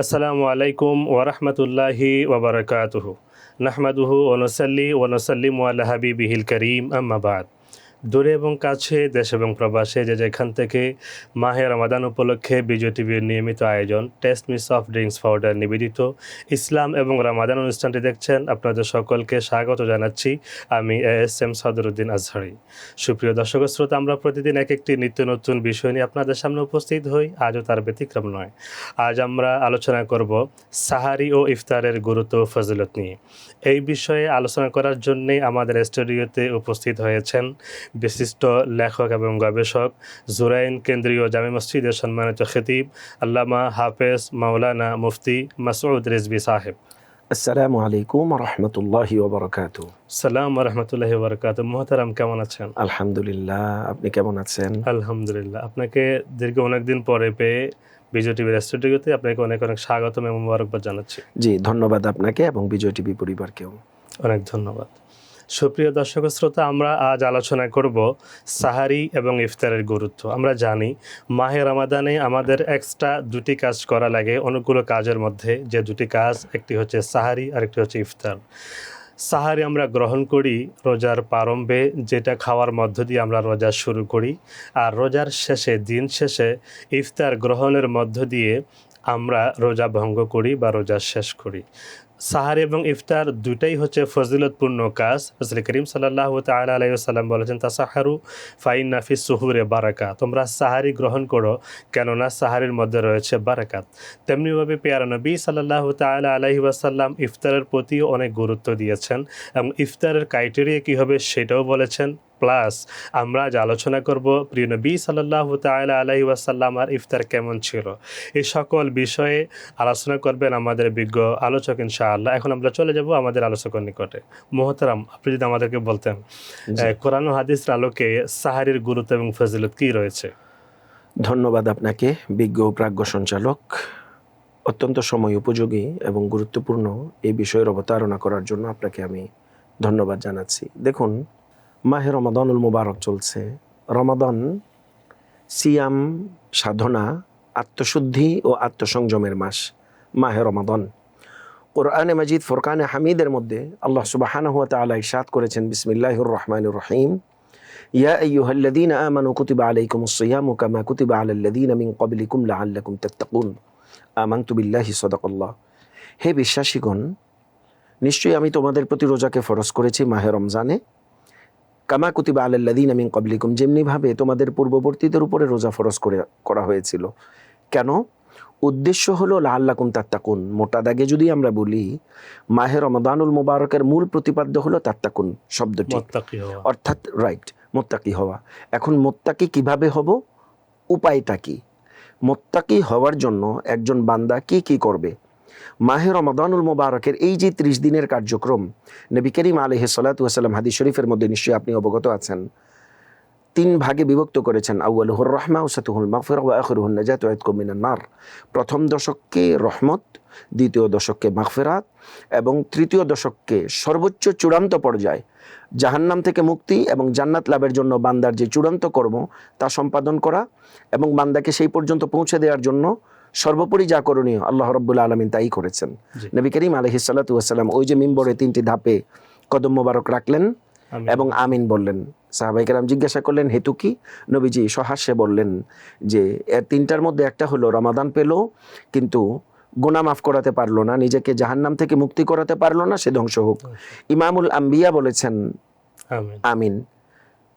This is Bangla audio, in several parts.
আসসালামু আলাইকুম ওরহমতুল্লাহি ওবরকাতুহ নাহমাদুহু ওনসল্লি ওনসল্লিম আল্লাহ হাবিবিহিল করিম আম্মাবাদ দূরে এবং কাছে, দেশ এবং প্রবাসে যে যেখান থেকে মাহে রমাদান উপলক্ষে বিজয় টিভির নিয়মিত আয়োজন taste miss of drinks powder নিবেদিত। ইসলাম এবং রমাদান অনুষ্ঠানটি দেখছেন আপনাদের সকলকে স্বাগত জানাচ্ছি আমি এস এম সদরুদ্দিন আজহারি। সুপ্রিয় দর্শক শ্রোতা, আমরা প্রতিদিন এক একটি নিত্য নতুন বিষয় নিয়ে আপনাদের সামনে উপস্থিত হই, আজও তার ব্যতিক্রম নয়। আজ আমরা আলোচনা করব সাহারি ও ইফতারের গুরুত্ব ফজিলত নিয়ে। এই বিষয়ে আলোচনা করার জন্যে আমাদের স্টুডিওতে উপস্থিত হয়েছেন বিশিষ্ট লেখক এবং গবেষক জুরাইন কেন্দ্রীয় জামে মসজিদের সম্মানিত খতিব আল্লামা হাফেজ মাওলানা মুফতি মাসউদ রিজবি সাহেব। আসসালামু আলাইকুম রহমতুল্লাহি ওবরকাত সালাম রহমতুল্লাহি বরকাত মোহতারাম কেমন আছেন? আলহামদুলিল্লাহ আপনি কেমন আছেন? আলহামদুলিল্লাহ। আপনাকে দীর্ঘ অনেকদিন পরে পেয়ে বিজয় টিভির স্টুডিওতে আপনাকে অনেক অনেক স্বাগতম এবং মোবারকবাদ জানাচ্ছি। জি ধন্যবাদ আপনাকে এবং বিজয় টিভি পরিবারকেও। অনেক ধন্যবাদ। সুপ্রিয় দর্শক শ্রোতা, আমরা আজ আলোচনা করব সাহারি এবং ইফতারের গুরুত্ব। আমরা জানি, মাহে রমাদানে আমাদের এক্সট্রা দুটি কাজ করা লাগে অনেকগুলো কাজের মধ্যে যে দুটি কাজ, একটি হচ্ছে সাহারি আর একটি হচ্ছে ইফতার। সাহারি আমরা গ্রহণ করি রোজার প্রারম্ভে, যেটা খাওয়ার মধ্য দিয়ে আমরা রোজা শুরু করি। আর রোজার শেষে, দিন শেষে ইফতার গ্রহণের মধ্য দিয়ে আমরা রোজা ভঙ্গ করি বা রোজা শেষ করি। সাহারি এবং ইফতার দুটাই হচ্ছে ফজিলতপূর্ণ কাজ। রসুল করিম সাল্লাহ তালা আলাইসাল্লাম বলেছেন, তাসাহারু ফাইন নাফি সুহুরে বারাকা তোমরা সাহারি গ্রহণ করো, কেননা সাহারির মধ্যে রয়েছে বারাকাত। তেমনিভাবে পেয়ারা নবী সাল্লাহ তালা আলাহি ওয়াসাল্লাম ইফতারের প্রতিও অনেক গুরুত্ব দিয়েছেন এবং ইফতারের ক্রাইটেরিয়া কী হবে সেটাও বলেছেন। প্লাস আমরা আজ আলোচনা করব প্রিয় নবী সাল্লাহ তালা আলাহি ওয়াসাল্লাম আর ইফতার কেমন ছিল? এই সকল বিষয়ে আলোচনা করবেন আমাদের বিজ্ঞ আলোচক ইনশাআল্লাহ। এখন আমরা চলে যাব আমাদের আলোচকের নিকটে। মোহতারাম আপনি যদি আমাদেরকে বলতেন। কোরআন ও হাদিসের আলোকে সাহারির গুরুত্ব এবং ফজিলত কী রয়েছে? ধন্যবাদ আপনাকে বিজ্ঞ প্রাজ্ঞ সঞ্চালক। অত্যন্ত সময় উপযোগী এবং গুরুত্বপূর্ণ এই বিষয়ের অবতারণা করার জন্য আপনাকে আমি ধন্যবাদ জানাচ্ছি। দেখুন মাহে রমাদানুল মুবারক চলছে। রমাদান, সিয়াম, সাধনা, আত্মশুদ্ধি ও আত্মসংযমের মাস, মাহে রমাদান। কোরআনে মাজিদ, ফোরকানে হামিদের মধ্যে আল্লাহ সুবাহানাহু ওয়া তাআলা ইরশাদ করেছেন, বিসমিল্লাহির রহমানির রহিম। ইয়া কুতিবা কুতিবা বিল্লাহি হে বিশ্বাসীগণ, নিশ্চয়ই আমি তোমাদের প্রতি রোজাকে ফরজ করেছি মাহে রমজানে। কামা কুতিবা আলাল্লাযীনা মিন ক্বাবলিকুম যেমনিভাবে তোমাদের পূর্ববর্তীদের উপরে রোজা ফরজ করে করা হয়েছিল। কেন? উদ্দেশ্য হলো লাল্লাকুম তাত্তাকুন। মোটা দাগে যদি আমরা বলি মাহে রমাদানুল মুবারকের মূল প্রতিপাদ্য হলো তাত্তাকুন শব্দটি। অর্থাৎ রাইট মোত্তাকি হওয়া। এখন মোত্তাকি কীভাবে হব? উপায়টা কি? মোত্তাকি হওয়ার জন্য একজন বান্দা কি কি করবে? মাহে রমাদানুল মোবারকের এই যে ত্রিশ দিনের কার্যক্রম, নবী করিম আলহ সাল্লাতাম হাদিস শরীফের মধ্যে নিশ্চয়ই আপনি অবগত আছেন। তিন ভাগে বিভক্ত করেছেন আউ্বালহুর রহমা ওসাতুহুল মাফির ওয়া আখিরুহুন নাজাত ওয়া নার। প্রথম দশককে রহমত, দ্বিতীয় দশককে মাগফিরাত এবং তৃতীয় দশককে সর্বোচ্চ চূড়ান্ত পর্যায় জাহান্নাম থেকে মুক্তি এবং জান্নাত লাভের জন্য বান্দার যে চূড়ান্ত কর্ম তা সম্পাদন করা এবং বান্দাকে সেই পর্যন্ত পৌঁছে দেওয়ার জন্য সর্বোপরি যা করণীয় আল্লাহ রব্বুল্লা আলমিন তাই করেছেন। নবী করিম আলহিসাল্লাতুয়াসাল্লাম ওই যে মিম্বরে তিনটি ধাপে কদম মোবারক রাখলেন এবং আমিন বললেন। সাহাবাইকেরাম জিজ্ঞাসা করলেন হেতু কি? নবীজি সহাস্যে বললেন যে এর তিনটার মধ্যে একটা হলো রমাদান পেল কিন্তু গুনাহ মাফ করাতে পারল না নিজেকে জাহান্নাম থেকে মুক্তি করাতে পারল না সে ধ্বংস হোক। ইমামুল আম্বিয়া বলেছেন আমিন।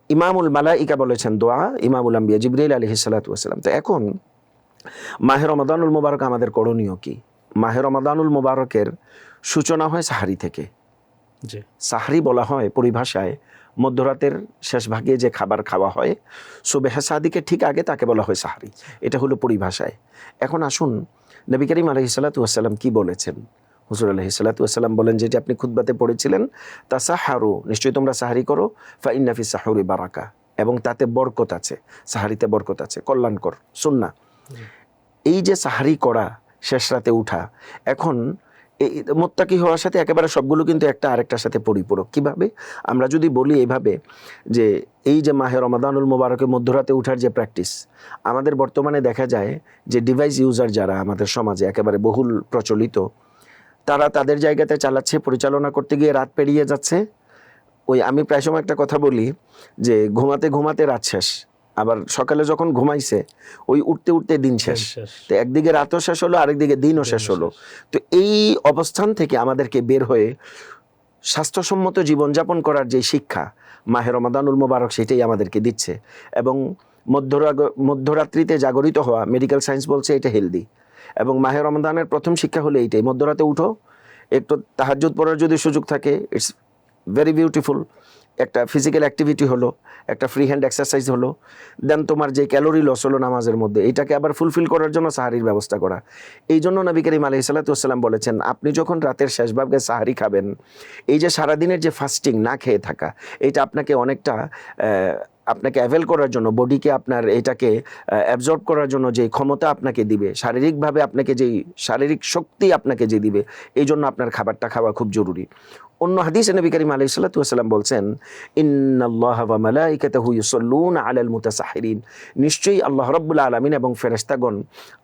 ইমামুল মালাইকা বলেছেন দোয়া ইমামুল আম্বিয়া জিবরাইল আলহি সাল্লাতাম তো এখন মাহের রমাদানুল মুবারক আমাদের করণীয় কি? মাহের রমাদানুল মুবারকের সূচনা হয় সাহারি থেকে। জি। সাহারি বলা হয় পরিভাষায় মধ্যরাতের শেষ ভাগে যে খাবার খাওয়া হয় সুবেহ সাদিকে ঠিক আগে তাকে বলা হয় সাহারি। এটা হলো পরিভাষায়। এখন আসুন নবী করিম আলহি সাল্লাতাম কি বলেছেন? হুজুর আলহি সাল্লাতাম বলেন যেটি আপনি খুদ্বাতে পড়েছিলেন তা সাহারু নিশ্চয়ই তোমরা সাহারি করো ফা ইন্নাফি সাহুরি বারাকা। এবং তাতে বরকত আছে সাহারিতে বরকত আছে কল্যাণকর সুন্না এই যে সাহারি করা, শেষ রাতে উঠা, এখন এই মোত্তাকি হওয়ার সাথে একেবারে সবগুলো কিন্তু একটা আরেকটার সাথে পরিপূরক। কীভাবে? আমরা যদি বলি এইভাবে যে এই যে মাহে রমাদানুল মোবারকের মধ্যরাতে উঠার যে প্র্যাকটিস, আমাদের বর্তমানে দেখা যায় যে ডিভাইস ইউজার যারা আমাদের সমাজে একেবারে বহুল প্রচলিত, তারা তাদের জায়গাতে চালাচ্ছে, পরিচালনা করতে গিয়ে রাত পেরিয়ে যাচ্ছে। ওই আমি প্রায় সময় একটা কথা বলি যে ঘুমাতে ঘুমাতে রাত শেষ। আবার সকালে যখন ঘুমাইছে ওই উঠতে উঠতে দিন শেষ। তো একদিকে রাতও শেষ হলো আরেকদিকে দিনও শেষ হলো। তো এই অবস্থান থেকে আমাদেরকে বের হয়ে স্বাস্থ্যসম্মত জীবনযাপন করার যে শিক্ষা মাহে রমাদানুল মোবারক সেটাই আমাদেরকে দিচ্ছে। এবং মধ্যরাত্রিতে জাগরিত হওয়া মেডিকেল সায়েন্স বলছে এটা হেলদি এবং মাহে রমাদানের প্রথম শিক্ষা হলো এইটাই মধ্যরাতে উঠো একটু তাহাজ্জুদ পড়ার যদি সুযোগ থাকে ইটস ভেরি বিউটিফুল একটা ফিজিক্যাল অ্যাক্টিভিটি হলো, একটা ফ্রি হ্যান্ড এক্সারসাইজ হলো দেন তোমার যে ক্যালোরি লস হলো নামাজের মধ্যে, এটাকে আবার ফুলফিল করার জন্য সাহারির ব্যবস্থা করা। এই জন্য নবী করিম আলহি সাল্লাতাম বলেছেন, আপনি যখন রাতের শেষ সাহারি খাবেন, এই যে সারাদিনের যে ফাস্টিং না খেয়ে থাকা, এটা আপনাকে অনেকটা আপনাকে অ্যাভেল করার জন্য বডিকে আপনার এটাকে অ্যাবজর্ব করার জন্য যে ক্ষমতা আপনাকে দিবে, শারীরিকভাবে আপনাকে যেই শারীরিক শক্তি আপনাকে যে দিবে, এই জন্য আপনার খাবারটা খাওয়া খুব জরুরি। অন্য হাদিসে নবী করিম আলাইহি সাল্লাতু ওয়াসাল্লাম বলছেন, ইন্নাল্লাহ ওয়া মালাইকাতাহু ইউসাল্লুনা আলাল মুতাসাহহিরিন নিশ্চয়ই আল্লাহ রাব্বুল আলামিন এবং ফেরেশতাগণ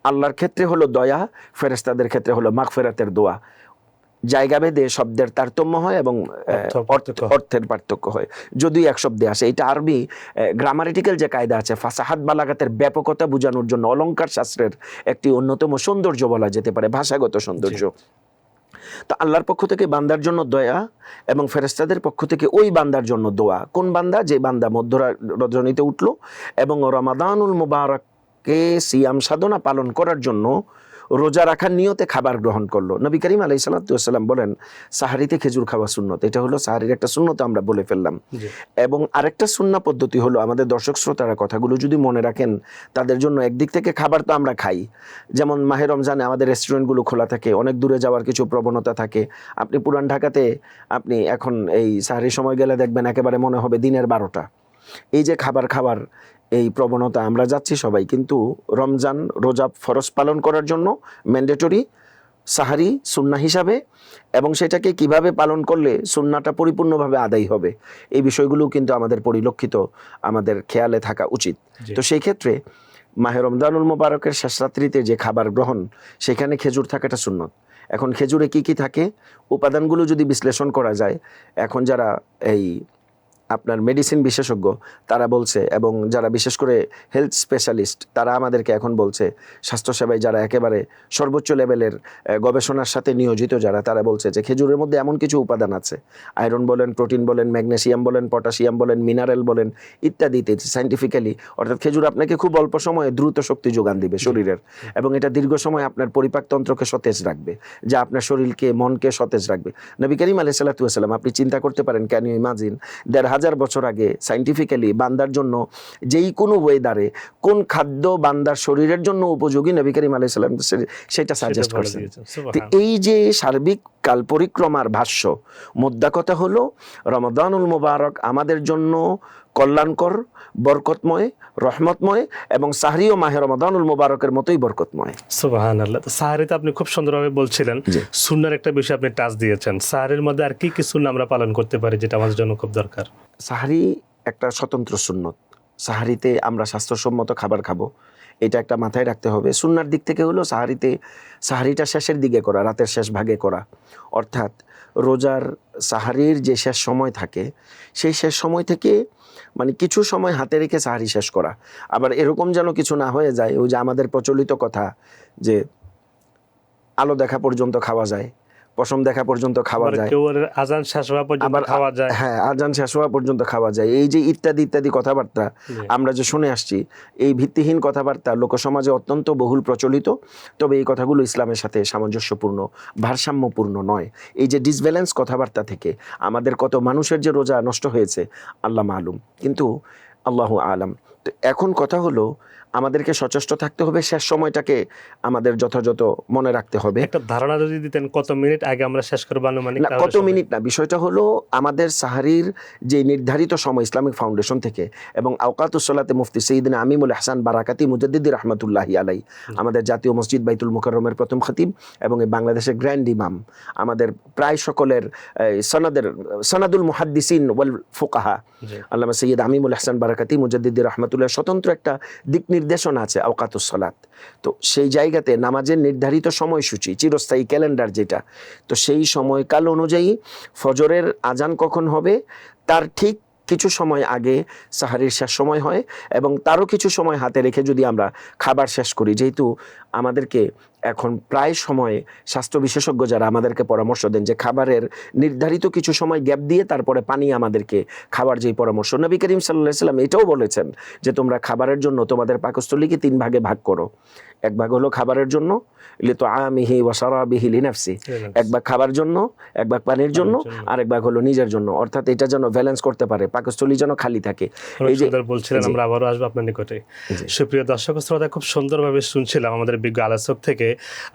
আল্লাহর ক্ষেত্রে হলো দয়া, ফেরেশতাদের ক্ষেত্রে হলো মাগফিরাতের দোয়া। জায়গা ভেদে শব্দের তারতম্য হয় এবং। অর্থের পার্থক্য হয়। যদিও এক শব্দে আসে এটা আরবি গ্রামারিটিক্যাল যে কায়দা আছে ফাসাহাত বালাগাতের ব্যাপকতা বোঝানোর জন্য অলঙ্কার শাস্ত্রের একটি অন্যতম সৌন্দর্য বলা যেতে পারে ভাষাগত সৌন্দর্য। তো আল্লাহর পক্ষ থেকে বান্দার জন্য দয়া এবং ফেরেস্তাদের পক্ষ থেকে ওই বান্দার জন্য দোয়া। কোন বান্দা? যে বান্দা মধ্যরা রজনীতে উঠল এবং রমাদানুল মুবারককে সিয়াম সাধনা পালন করার জন্য রোজা রাখার নিয়তে খাবার গ্রহণ করল। নবী করিম আলাই সাল্লাম বলেন সাহারিতে খেজুর খাওয়া সুন্নত। এটা হলো সাহারির একটা শূন্যত আমরা বলে ফেললাম। এবং আরেকটা সুন্না পদ্ধতি হলো আমাদের দর্শক শ্রোতারা কথাগুলো যদি মনে রাখেন তাদের জন্য একদিক থেকে খাবার তো আমরা খাই। যেমন মাহে রমজানে আমাদের রেস্টুরেন্টগুলো খোলা থাকে অনেক দূরে যাওয়ার কিছু প্রবণতা থাকে। আপনি পুরান ঢাকাতে আপনি এখন এই সাহারির সময় গেলে দেখবেন একেবারে মনে হবে দিনের বারোটা। এই যে খাবার খাবার এই প্রবণতা আমরা যাচ্ছি সবাই। কিন্তু রমজান রোজা ফরজ পালন করার জন্য ম্যান্ডেটরি সাহারি সুন্না হিসাবে এবং সেটাকে কীভাবে পালন করলে সুন্নাটা পরিপূর্ণভাবে আদায় হবে এই বিষয়গুলো কিন্তু আমাদের পরিলক্ষিত আমাদের খেয়ালে থাকা উচিত। তো সেই ক্ষেত্রে মাহে রমজানুল মোবারকের শেষ রাত্রিতে যে খাবার গ্রহণ সেখানে খেজুর থাকাটা সুন্নত। এখন খেজুরে কি কি থাকে? উপাদানগুলো যদি বিশ্লেষণ করা যায় এখন যারা এই আপনার মেডিসিন বিশেষজ্ঞ তারা বলছে এবং যারা বিশেষ করে হেলথ স্পেশালিস্ট তারা আমাদেরকে এখন বলছে স্বাস্থ্যসেবায় যারা একেবারে সর্বোচ্চ লেভেলের গবেষণার সাথে নিয়োজিত যারা তারা বলছে যে খেজুরের মধ্যে এমন কিছু উপাদান আছে। আয়রন বলেন প্রোটিন বলেন ম্যাগনেসিয়াম বলেন পটাশিয়াম বলেন মিনারেল বলেন ইত্যাদি ইত্যাদি সাইন্টিফিক্যালি অর্থাৎ খেজুর আপনাকে খুব অল্প সময়ে দ্রুত শক্তি যোগান দিবে শরীরের এবং এটা দীর্ঘ সময় আপনার পরিপাকতন্ত্রকে সতেজ রাখবে যা আপনার শরীরকে মনকে সতেজ রাখবে। নবী করিম আলি সাল্লাম আপনি চিন্তা করতে পারেন ক্যান ইউ ইমাজিন দেড় হাজার বছর আগে সাইন্টিফিক্যালি বান্দার জন্য যেই কোনো ওয়েদারে কোন খাদ্য বান্দার শরীরের জন্য উপযোগী নবী করিম আলাই সাল্লাম সেটা সাজেস্ট করেছে করছেন। তো এই যে সার্বিক কাল পরিক্রমার ভাষ্য মোদ্দা কথা হলো রমাদানুল মুবারক আমাদের জন্য কল্যাণকর বরকতময় রহমতময় এবং সাহরি ও মাহে রমাদানুল মুবারকের মতোই বরকতময়। সুবাহান আল্লাহ তো সাহারিতে আপনি খুব সুন্দরভাবে বলছিলেন। সুন্নার একটা বিষয় আপনি টাচ দিয়েছেন। সাহারির মধ্যে আর কি কি সুন্না আমরা পালন করতে পারি যেটা আমাদের জন্য খুব দরকার? সাহারি একটা স্বতন্ত্র সুন্নত। সাহারিতে আমরা স্বাস্থ্যসম্মত খাবার খাব। এটা একটা মাথায় রাখতে হবে। সুন্নার দিক থেকে হলো সাহারিতে সাহারিটা শেষের দিকে করা রাতের শেষ ভাগে করা। অর্থাৎ রোজার সাহারির যে শেষ সময় থাকে সেই শেষ সময় থেকে মানে কিছু সময় হাতে রেখে সাহারি শেষ করা। আবার এরকম যেন কিছু না হয়ে যায়, ওই যে আমাদের প্রচলিত কথা যে আলো দেখা পর্যন্ত খাওয়া যায়। পশম দেখা পর্যন্ত খাওয়া যায়। আজান শেষ হওয়া পর্যন্ত খাওয়া যায়। হ্যাঁ আজান শেষ হওয়া পর্যন্ত খাওয়া যায়। এই যে ইত্যাদি ইত্যাদি কথাবার্তা আমরা যে শুনে আসছি এই ভিত্তিহীন কথাবার্তা লোকসমাজে অত্যন্ত বহুল প্রচলিত। তবে এই কথাগুলো ইসলামের সাথে সামঞ্জস্যপূর্ণ ভারসাম্যপূর্ণ নয়। এই যে ডিসব্যালেন্স কথাবার্তা থেকে আমাদের কত মানুষের যে রোজা নষ্ট হয়েছে আল্লাহ মালুম। কিন্তু আল্লাহ আলাম। তো এখন কথা হলো আমাদেরকে সচেষ্ট থাকতে হবে। শেষ সময়টাকে আমাদের যথাযথ মনে রাখতে হবে। একটা ধারণা যদি দিতেন কত মিনিট আগে আমরা শেষ করব আনুমানিক না কত মিনিট না বিষয়টা হলো আমাদের সাহারির যে নির্ধারিত সময় ইসলামিক ফাউন্ডেশন থেকে এবং আওকাতুসলাতে মুফতি সঈদিন আমিমুল হাসান বারাকাতি মুজাদ্দিদি রহমতুল্লাহি আলাই আমাদের জাতীয় মসজিদ বাইতুল মুকাররমের প্রথম খতিব এবং এই বাংলাদেশের গ্র্যান্ড ইমাম আমাদের প্রায় সকলের সনাদের সনাদুল মুহাদ্দিসিন ওয়াল ফুকাহা। আল্লামা সৈয়দ আমিমুল হাসান বারাকাতি মুজাদ্দিদি রহমতুল্লাহ স্বতন্ত্র একটা দিক নির্দেশনা আছে, আওকাতুস সালাত। তো সেই জায়গাতে নামাজের নির্ধারিত সময়সূচি, চিরস্থায়ী ক্যালেন্ডার যেটা, তো সেই সময়কাল অনুযায়ী ফজরের আজান কখন হবে? তার ঠিক কিছু সময় আগে সাহারির শেষ সময় হয় এবং তারও কিছু সময় হাতে রেখে যদি আমরা খাবার শেষ করি, যেহেতু আমাদেরকে এখন প্রায় সময়ে স্বাস্থ্য বিশেষজ্ঞ যারা আমাদেরকে পরামর্শ দেন যে খাবারের নির্ধারিত কিছু সময় গ্যাপ দিয়ে তারপরে পানি আমাদেরকে খাবার যেই পরামর্শ, নবী করিম সাল্লাহ সাল্লাম এটাও বলেছেন যে তোমরা খাবারের জন্য তোমাদের পাকস্থলীকে তিন ভাগে ভাগ করো। এক ভাগ হলো খাবারের জন্য লি তো আমিহি ওয়াসারাবিহি লিনাফসি এক ভাগ খাবার জন্য এক ভাগ পানির জন্য। আর এক ভাগ হলো নিজের জন্য। অর্থাৎ এটা যেন ব্যালেন্স করতে পারে পাকস্থলী যেন খালি থাকে। এই যে বলছিলেন আমরা আবারও আসব আপনার নিকটে। সুপ্রিয় দর্শক শ্রোতা খুব সুন্দরভাবে শুনছিলাম আমাদের বিজ্ঞ আলোচক থেকে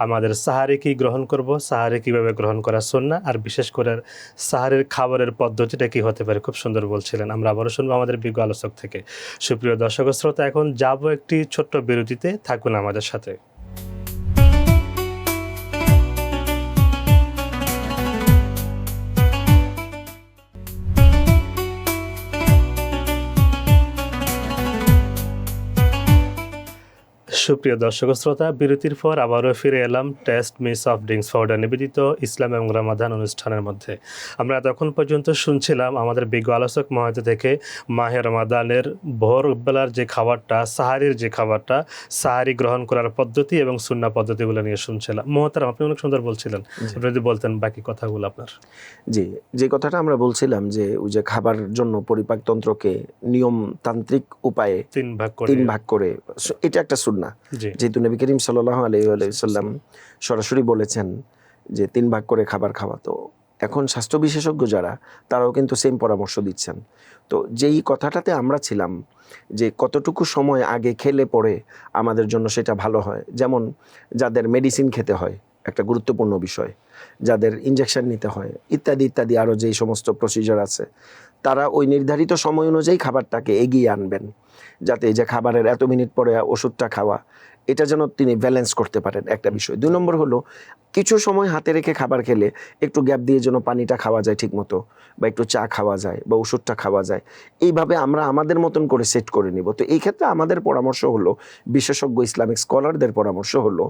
আমাদের সাহারি কি গ্রহণ করব সাহারি কীভাবে গ্রহণ করা না আর বিশেষ করে সাহারের খাবারের পদ্ধতিটা কি হতে পারে খুব সুন্দর বলছিলেন। আমরা আবারও শুনব আমাদের বিজ্ঞ আলোচক থেকে। সুপ্রিয় দর্শক শ্রোতা এখন যাব একটি ছোট্ট বিরতিতে থাকুন আমাদের সাথে। সুপ্রিয় দর্শক শ্রোতা বিরতির পর আবারও ফিরে এলাম taste miss of drinks powder নিবেদিত ইসলাম এবং রামাদান অনুষ্ঠানের মধ্যে। আমরা এতক্ষণ পর্যন্ত শুনছিলাম আমাদের বিজ্ঞ আলোচক মহাতে থেকে মাহে রমাদানের ভোরবেলার যে খাবারটা সাহারির যে খাবারটা সাহারি গ্রহণ করার পদ্ধতি এবং সুন্না পদ্ধতিগুলো নিয়ে শুনছিলাম। মহতারাম আপনি অনেক সুন্দর বলছিলেন। আপনি যদি বলতেন বাকি কথাগুলো আপনার। জি যে কথাটা আমরা বলছিলাম যে ওই যে খাবার জন্য পরিপাকতন্ত্রকে নিয়মতান্ত্রিক উপায়ে তিন ভাগ করে। তিন ভাগ করে এটা একটা সুন্না যেহেতু নবী করিম সাল্লাহ আলাইসাল্লাম সরাসরি বলেছেন যে তিন ভাগ করে খাবার খাওয়া। তো এখন স্বাস্থ্য বিশেষজ্ঞ যারা, তারাও কিন্তু সেম পরামর্শ দিচ্ছেন। তো যেই কথাটাতে আমরা ছিলাম যে কতটুকু সময় আগে খেলে পরে আমাদের জন্য সেটা ভালো হয়, যেমন যাদের মেডিসিন খেতে হয়, একটা গুরুত্বপূর্ণ বিষয়, যাদের ইঞ্জেকশন নিতে হয়, ইত্যাদি ইত্যাদি আরও যেই সমস্ত প্রসিজার আছে তারা ওই নির্ধারিত সময় অনুযায়ী খাবারটাকে এগিয়ে আনবেন। যাতে যে খাবারের এত মিনিট পরে ওষুধটা খাওয়া এটা যেন তিনি ব্যালেন্স করতে পারেন একটা বিষয়। দুই নম্বর হলো, কিছু সময় হাতে রেখে খাবার খেলে একটু গ্যাপ দিয়ে যেন পানিটা খাওয়া যায় ঠিকমতো, বা একটু চা খাওয়া যায়, বা ওষুধটা খাওয়া যায়, এইভাবে আমরা আমাদের মতন করে সেট করে নিব। তো এই ক্ষেত্রে আমাদের পরামর্শ হলো, বিশেষজ্ঞ ইসলামিক স্কলারদের পরামর্শ হলো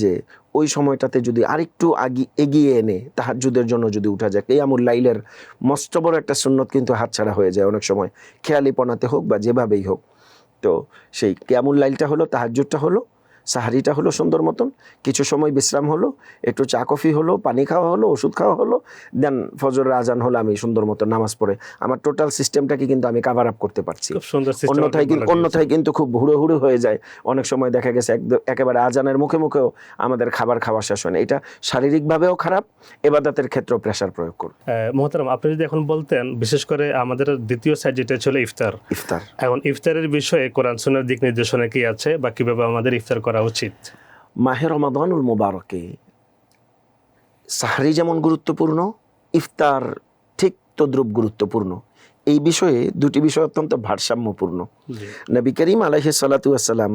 যে, ওই সময়টাতে যদি আরেকটু আগি, এগিয়ে এনে তাহাজুদের জন্য যদি উঠা যায় কেয়ামুল লাইলের মস্ত বড় একটা সুন্নত কিন্তু হাতছাড়া হয়ে যায় অনেক সময়। খেয়ালিপনাতে হোক বা যেভাবেই হোক। তো সেই কেয়ামুল লাইলটা হলো তাহাজুদটা হলো? সাহারিটা হলো সুন্দর মতন। কিছু সময় বিশ্রাম হলো একটু চা কফি হলো পানি খাওয়া হলো ওষুধ খাওয়া হলো দেন ফজরের আজান হলো আমি সুন্দর মতো নামাজ পড়ে। আমার টোটাল সিস্টেমটাকে কিন্তু আমি কাভার আপ করতে পারছি। অন্যথায় কিন্তু অন্যথায় কিন্তু খুব হুড়ো হুড়ো হয়ে যায়। অনেক সময় দেখা গেছে একেবারে আজানের মুখে মুখেও আমাদের খাবার খাওয়া শেষ হয় এটা শারীরিকভাবেও খারাপ এবাদাতের ক্ষেত্রেও প্রেশার প্রয়োগ করবে। মহতারাম আপনি যদি এখন বলতেন বিশেষ করে আমাদের দ্বিতীয় সাইড যেটা ছিল ইফতার। ইফতার। এখন ইফতারের বিষয়ে কোরআন সুন্নাহর দিক নির্দেশনা কি আছে বা কীভাবে আমাদের ইফতার করা উচিত। মাহে রমাদানুল মুবারকে সাহারি যেমন গুরুত্বপূর্ণ ইফতার ঠিক তদ্রুপ গুরুত্বপূর্ণ। এই বিষয়ে দুটি বিষয় অত্যন্ত ভারসাম্যপূর্ণ। নবী করিম আলাইহি সালাতাম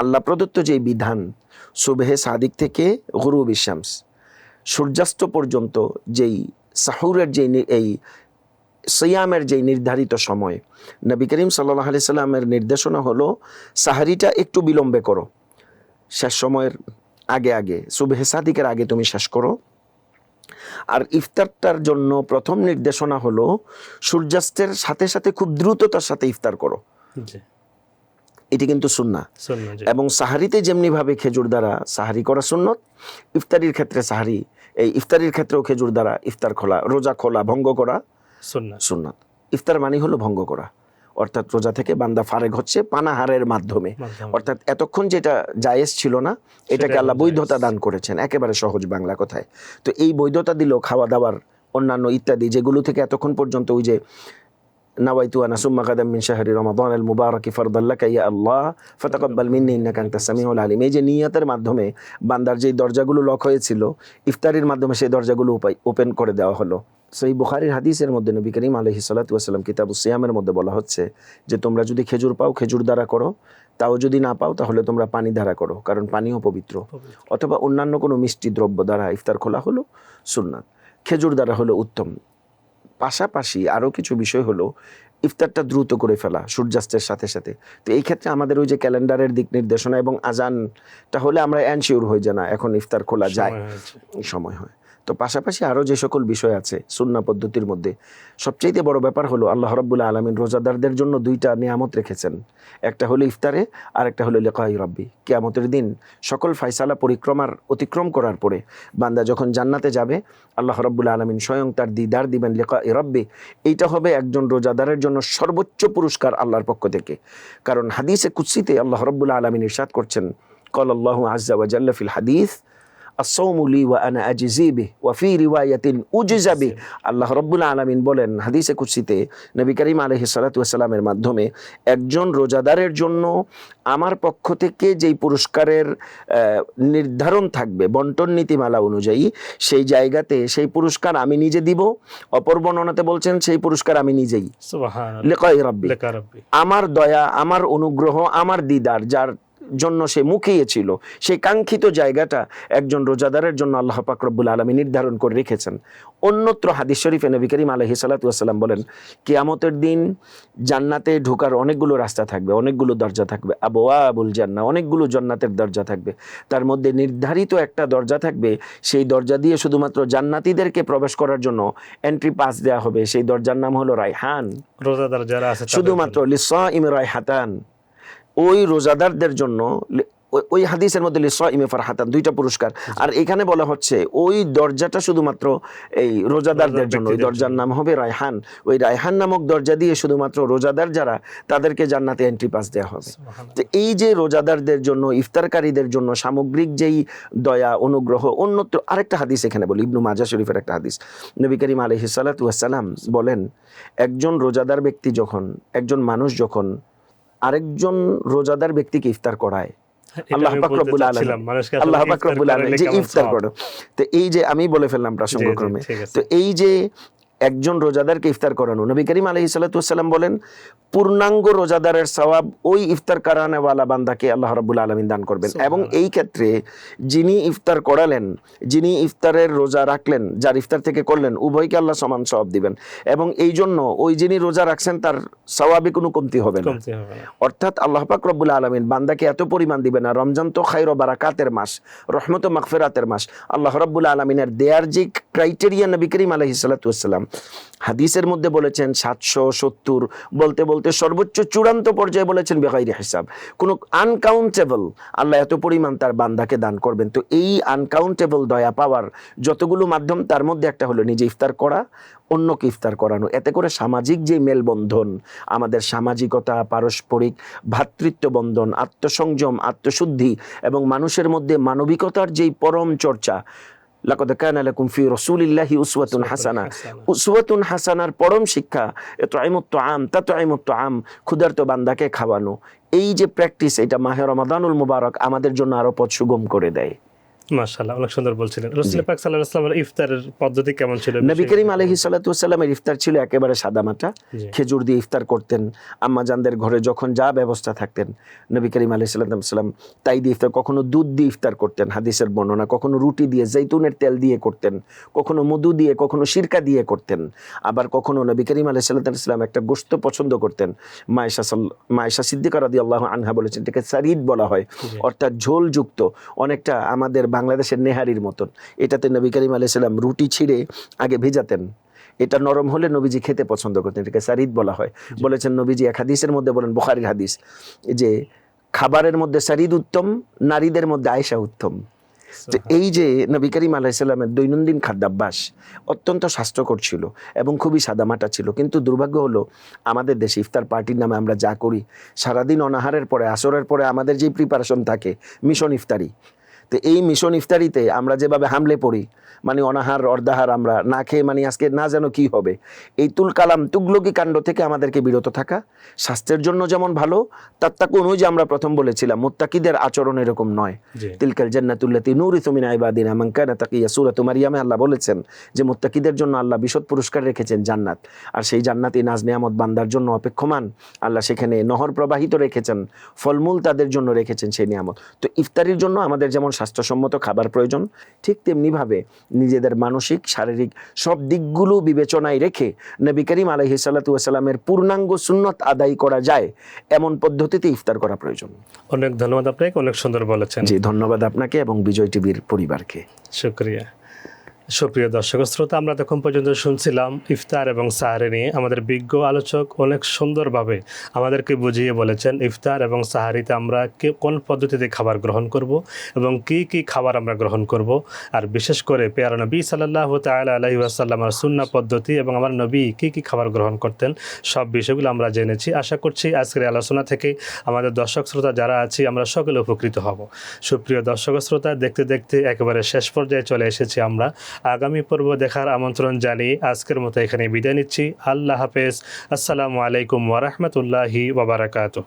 আল্লাহ প্রদত্ত যে বিধান সুবেহে সাদিক থেকে গুরু বিশ্বামস সূর্যাস্ত পর্যন্ত যেই সাহুরের যেই এই সিয়ামের যেই নির্ধারিত সময় নবী করিম সাল্লাহ আলি সাল্লামের নির্দেশনা হলো সাহারিটা একটু বিলম্বে করো। শেষ সময়ের আগে আগে। সুবেহে সাদিকের আগে তুমি শেষ করো। আর ইফতারটার জন্য প্রথম নির্দেশনা হলো সূর্যাস্তের সাথে সাথে খুব দ্রুততার সাথে ইফতার করো। এটি কিন্তু সুন্না এবং সাহারিতে যেমনিভাবে খেজুর দ্বারা সাহারি করা সুন্নত ইফতারির ক্ষেত্রে সাহারি এই ইফতারির ক্ষেত্রেও খেজুর দ্বারা ইফতার খোলা রোজা খোলা ভঙ্গ করা সুন্নত। ইফতার মানে হলো ভঙ্গ করা। অর্থাৎ রোজা থেকে বান্দা ফারেক হচ্ছে পানাহারের মাধ্যমে। অর্থাৎ এতক্ষণ যেটা জায়েজ ছিল না এটাকে আল্লাহ বৈধতা দান করেছেন একেবারে সহজ বাংলা কথায়। তো এই বৈধতা দিল খাওয়া দাওয়ার অন্যান্য ইত্যাদি যেগুলো থেকে এতক্ষণ পর্যন্ত ওই যে নাওয়াইতু আনা সুম্মা গাদাম মিন শাহরি রমাদান আল মুবারক ফরদাল্লাকা ইয়া আল্লাহ ফাতাকাব্বাল মিন্নি ইন্নাকা আনতাস সামিউল আলিম এই যে নিয়তের মাধ্যমে বান্দার যেই দরজাগুলো লক হয়েছিল ইফতারির মাধ্যমে সেই দরজাগুলো ওপেন করে দেওয়া হলো। সেই বুখারির হাদিসের মধ্যে নবী করিম আলহি সাল্লাতাম কিতাবু সিয়ামের মধ্যে বলা হচ্ছে যে তোমরা যদি খেজুর পাও খেজুর দ্বারা করো তাও যদি না পাও তাহলে তোমরা পানি দ্বারা করো কারণ পানিও পবিত্র। অথবা অন্যান্য কোনো মিষ্টি দ্রব্য দ্বারা ইফতার খোলা হলো সুন্নাত। খেজুর দ্বারা হলো উত্তম। পাশাপাশি আরও কিছু বিষয় হলো ইফতারটা দ্রুত করে ফেলা সূর্যাস্তের সাথে সাথে। তো এই ক্ষেত্রে আমাদের ওই যে ক্যালেন্ডারের দিক নির্দেশনা এবং আজানটা হলে আমরা অ্যানশিওর হই যে না এখন ইফতার খোলা যায়। সময় সময় হয়। তো পাশাপাশি আরও যে সকল বিষয় আছে সুন্না পদ্ধতির মধ্যে, সবচাইতে বড় ব্যাপার হলো আল্লাহ রব্বুল্লাহ আলমিন রোজাদারদের জন্য দুইটা নিয়ামত রেখেছেন। একটা হলো ইফতারে আর একটা হলো লেকাই রব্বি। কেয়ামতের দিন সকল ফাইসালা পরিক্রমার অতিক্রম করার পরে বান্দা যখন জান্নাতে যাবে, আল্লাহ রব্বুল্লাহ আলমিন স্বয়ং তার দিদার দিবেন লেকা রব্বি। এইটা হবে একজন রোজাদারের জন্য সর্বোচ্চ পুরস্কার আল্লাহর পক্ষ থেকে। কারণ হাদিসে কুৎসিতে আল্লাহ রব্বুল্লাহ আলমিন ইরশাদ করছেন, কল আল্লাহ আজ্জা ওয়াজাল্লা ফিল হাদিস আসৌমুলি ওয়া আনা আজিজিবি ওয়া ফি রিওয়ায়াতিন উজিজাবি আল্লাহ রব্বুল আলমিন বলেন হাদিসে কুসিতে নবী করিম আলহি সালাতামের মাধ্যমে একজন রোজাদারের জন্য আমার পক্ষ থেকে যেই পুরস্কারের নির্ধারণ থাকবে বন্টন নীতিমালা অনুযায়ী সেই জায়গাতে সেই পুরস্কার আমি নিজে দিব অপর বর্ণনাতে বলছেন সেই পুরস্কার আমি নিজেই। আমার দয়া আমার অনুগ্রহ আমার দিদার যার জন্য সে মুখিয়েছিল সেই কাঙ্ক্ষিত জায়গাটা একজন রোজাদারের জন্য আল্লাহ পাক রব্বুল আলমী নির্ধারণ করে রেখেছেন। অন্যত্র হাদিস শরীফে নবী করিম আলহি সাল্লাতুয়াসাল্লাম বলেন কেয়ামতের দিন জান্নাতে ঢোকার অনেকগুলো রাস্তা থাকবে অনেকগুলো দরজা থাকবে আবুল জান্না অনেকগুলো জান্নাতের দরজা থাকবে। তার মধ্যে নির্ধারিত একটা দরজা থাকবে সেই দরজা দিয়ে শুধুমাত্র জান্নাতীদেরকে প্রবেশ করার জন্য এন্ট্রি পাস দেওয়া হবে। সেই দরজার নাম হলো রায়হান। রোজাদার যারা আছে শুধুমাত্র লিসা ইমরাই হাতান ওই রোজাদারদের জন্য ওই- হাদিসের মধ্যে লিসা ইমে ফারহাতান দুইটা পুরস্কার। আর এখানে বলা হচ্ছে ওই দরজাটা শুধুমাত্র এই রোজাদারদের জন্য ওই দরজার নাম হবে রায়হান। ওই রায়হান নামক দরজা দিয়ে শুধুমাত্র রোজাদার যারা তাদেরকে জান্নাতে এন্ট্রি পাস দেওয়া হবে। তো এই যে রোজাদারদের জন্য ইফতারকারীদের জন্য সামগ্রিক যেই দয়া অনুগ্রহ অন্যত্র আরেকটা হাদিস এখানে বলি ইবনু মাজা শরীফের একটা হাদিস। নবী করিম আলহি সাল্লাম বলেন একজন রোজাদার ব্যক্তি যখন একজন মানুষ যখন আরেকজন রোজাদার ব্যক্তিকে ইফতার করায়। আল্লাহ পাক রব্বুল আলামিন আল্লাহ পাক ইফতার রব্বুল আলামিন যে ইফতার করে। তো এই যে আমি বলে ফেললাম প্রাসঙ্গক্রমে। তো এই যে একজন রোজাদারকে ইফতার করানো। নবী করিম আলহি সাল্লাম বলেন পূর্ণাঙ্গ রোজাদারের সওয়াব ওই ইফতার কারানেওয়ালা বান্দাকে আল্লাহ রাব্বুল আলমিন দান করবেন। এবং এই ক্ষেত্রে যিনি ইফতার করালেন যিনি ইফতারের রোজা রাখলেন যার ইফতার থেকে করলেন উভয়কে আল্লাহ সমান সওয়াব দিবেন। এবং এই জন্য ওই যিনি রোজা রাখছেন তার সওয়াবে কোনো কমতি হবে না। অর্থাৎ আল্লাহ পাক রব্বুল আলমিন বান্দাকে এত পরিমাণ দিবে না রমজান তো খাইর বারাকাতের মাস রহমত ও মাগফিরাতের মাস। আল্লাহ রব্বুল আলমিনের দেয়ার যে ক্রাইটেরিয়া নবী করিম আলহি সাল্লাতুসাল্লাম হাদিসের মধ্যে বলেছেন সাতশো সত্তর বলতে বলতে সর্বোচ্চ চূড়ান্ত পর্যায়ে বলেছেন বেগাইরি হিসাব। কোনো আনকাউন্টেবল আল্লাহ এত পরিমাণ তার বান্দাকে দান করবেন। তো এই আনকাউন্টেবল দয়া পাওয়ার যতগুলো মাধ্যম, তার মধ্যে একটা হলো নিজে ইফতার করা, অন্যকে ইফতার করানো। এতে করে সামাজিক যে মেলবন্ধন, আমাদের সামাজিকতা, পারস্পরিক ভ্রাতৃত্ব বন্ধন আত্মসংযম, আত্মশুদ্ধি এবং মানুষের মধ্যে মানবিকতার যেই পরম চর্চা লাকদ কানা লাকুম ফি রাসূলিল্লাহি উসওয়াতুন হাসানা। উসওয়াতুন হাসানার পরম শিক্ষা এতআইমুত আম তাতআইমুত আম ক্ষুধার্ত বান্দাকে খাওয়ানো। এই যে প্র্যাকটিস এটা মাহে রমাদানুল মুবারক আমাদের জন্য আরও পথ সুগম করে দেয়। মাশাআল্লাহ অনেক সুন্দর বলছিলেন। রাসূল পাক সাল্লাল্লাহু আলাইহি ওয়াসাল্লামের ইফতারের পদ্ধতি কেমন ছিল? নবী করিম আলহি সাল্লামের ইফতার ছিল একেবারে সাদামাটা। খেজুর দিয়ে ইফতার করতেন। আম্মাজানদের ঘরে যখন যা ব্যবস্থা থাকতেন নবী করিম আলহি সাল্লাম তাই দিয়ে ইফতার কখনো দুধ দিয়ে ইফতার করতেন হাদিসের বর্ণনা কখনো রুটি দিয়ে জৈতুনের তেল দিয়ে করতেন কখনো মধু দিয়ে কখনো সিরকা দিয়ে করতেন। আবার কখনো নবী করিম আলহি সাল্লাম একটা গোস্ত পছন্দ করতেন। মায়েশা মায়েশা সিদ্দিকা রাদি আল্লাহ আনহা বলেছেন এটাকে সারিদ বলা হয়। অর্থাৎ ঝোলযুক্ত। অনেকটা আমাদের বাংলাদেশের নেহারির মতন। এটাতে নবী করিম আলাইসাল্লাম রুটি ছিঁড়ে আগে ভেজাতেন। এটা নরম হলে নবীজি খেতে পছন্দ করতেন এটাকে সারিদ বলা হয়। বলেছেন নবীজি এক হাদিসের মধ্যে বলেন বুখারীর হাদিস যে খাবারের মধ্যে সারিদ উত্তম নারীদের মধ্যে আয়েশা উত্তম। তো এই যে নবী করিম আলাইসাল্লামের দৈনন্দিন খাদ্যাভ্যাস অত্যন্ত স্বাস্থ্যকর ছিল এবং খুবই সাদামাটা ছিল। কিন্তু দুর্ভাগ্য হলো আমাদের দেশে ইফতার পার্টির নামে আমরা যা করি সারাদিন অনাহারের পরে আসরের পরে আমাদের যে প্রিপারেশন থাকে মিশন ইফতারি তো এই মিশন ইফতারিতে আমরা যেভাবে হামলে পড়ি মানে অনাহার অর্ধাহার আমরা না খেয়ে মানে আজকে না যেন কি হবে? এই তুল কালাম তুগলকি কাণ্ড থেকে আমাদেরকে বিরত থাকা স্বাস্থ্যের জন্য যেমন ভালো তার তাকে অনুযায়ী আমরা প্রথম বলেছিলাম মুত্তাকিদের আচরণ এরকম নয়। তিলকাল জান্নাতুল্লাতি নূরিতু মিন ইবাদিনা মান কানা তাকিয়া সূরাতু মারিয়ামে আল্লাহ বলেছেন যে মুত্তাকিদের জন্য আল্লাহ বিশদ পুরস্কার রেখেছেন জান্নাত। আর সেই জান্নাতি নাজ নিয়ামত বান্দার জন্য অপেক্ষমান। আল্লাহ সেখানে নহর প্রবাহিত রেখেছেন ফলমূল তাদের জন্য রেখেছেন সেই নিয়ামত। তো ইফতারির জন্য আমাদের যেমন স্বাস্থ্যসম্মত খাবার প্রয়োজন ঠিক তেমনিভাবে নিজেদের মানসিক শারীরিক সব দিকগুলো বিবেচনায় রেখে নবী করিম আলহি সাল্লাতামের পূর্ণাঙ্গ সুন্নত আদায় করা যায় এমন পদ্ধতিতে ইফতার করা প্রয়োজন। অনেক ধন্যবাদ আপনাকে অনেক সুন্দর বলেছেন। জি ধন্যবাদ আপনাকে এবং বিজয় টিভির পরিবারকে। শুক্রিয়া। সুপ্রিয় দর্শক, শ্রোতা, আমরা তখন পর্যন্ত শুনছিলাম ইফতার এবং সাহারি নিয়ে। আমাদের বিজ্ঞ আলোচক অনেক সুন্দরভাবে আমাদেরকে বুঝিয়ে বলেছেন, ইফতার এবং সাহারিতে আমরা কে, কোন পদ্ধতিতে খাবার গ্রহণ করব এবং কি কি খাবার আমরা গ্রহণ করব। আর বিশেষ করে পেয়ারা নবী সাল্লাহ তালা আলহি আসাল্লামার সুন্না পদ্ধতি এবং আমার নবী কি কি খাবার গ্রহণ করতেন, সব বিষয়গুলো আমরা জেনেছি। আশা করছি আজকের আলোচনা থেকে আমাদের দর্শক, শ্রোতা যারা আছি, আমরা সকলে উপকৃত হব। সুপ্রিয় দর্শক, শ্রোতা, দেখতে দেখতে একেবারে শেষ পর্যায়ে চলে এসেছি আমরা। আগামী পর্ব দেখার আমন্ত্রণ জানিয়ে আজকের মতো এখানে বিদায় নিচ্ছি। আল্লাহ হাফেজ। আসসালামু আলাইকুম ওয়ারহমতুল্লাহি ওবরাকাতহ